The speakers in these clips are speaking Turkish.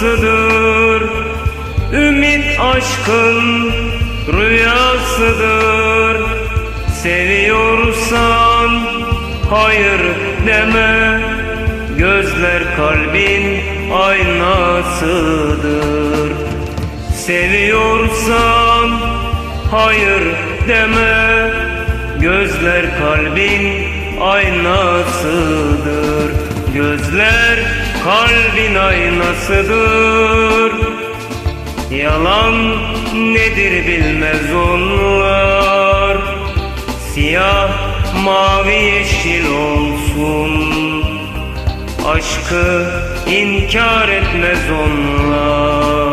yuvasıdır. Ümit aşkın rüyasıdır. Seviyorsan hayır deme. Gözler kalbin aynasıdır. Seviyorsan hayır deme. Gözler kalbin aynasıdır Gözler kalbin aynasıdır. Yalan nedir bilmez onlar. Siyah mavi yeşil olsun. Aşkı inkar etmez onlar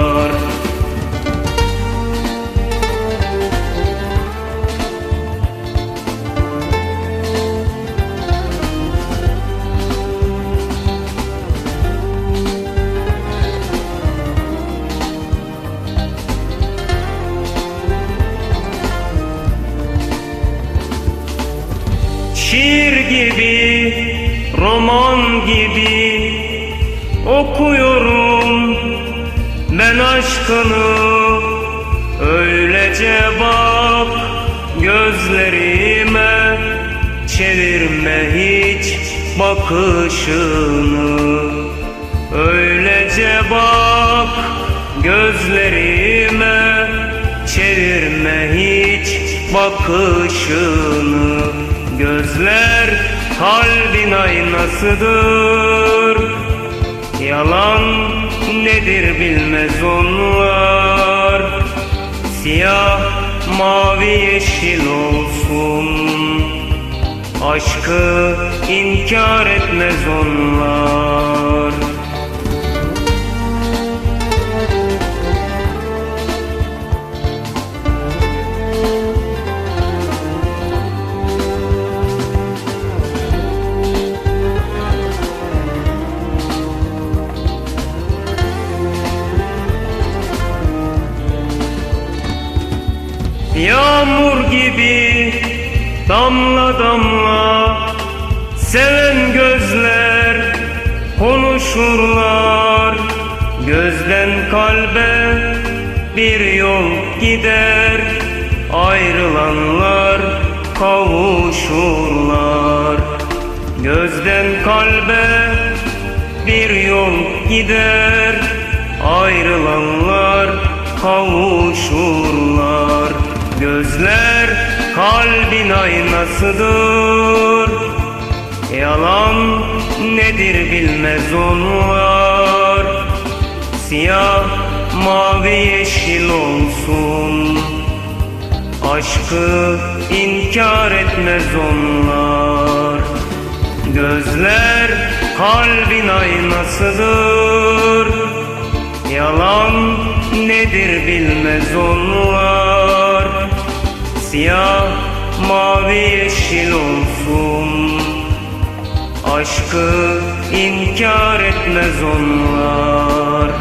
Şiir gibi, roman gibi okuyorum. Ben aşkını Öylece bak gözlerime çevirme hiç bakışını. Öylece bak gözlerime çevirme hiç bakışını kalbin aynasıdır. Yalan nedir bilmez onlar. Siyah mavi yeşil olsun. Aşkı inkar etmez onlar Yağmur gibi damla damla Seven gözler konuşurlar. Gözden kalbe bir yol gider Ayrılanlar kavuşurlar. Gözden kalbe bir yol gider Ayrılanlar kavuşurlar Gözler kalbin aynasıdır. Yalan nedir bilmez onlar. Siyah mavi yeşil olsun. Aşkı inkar etmez onlar. Gözler kalbin aynasıdır. Yalan nedir bilmez onlar Siyah mavi yeşil olsun. Aşkı inkar etmez onlar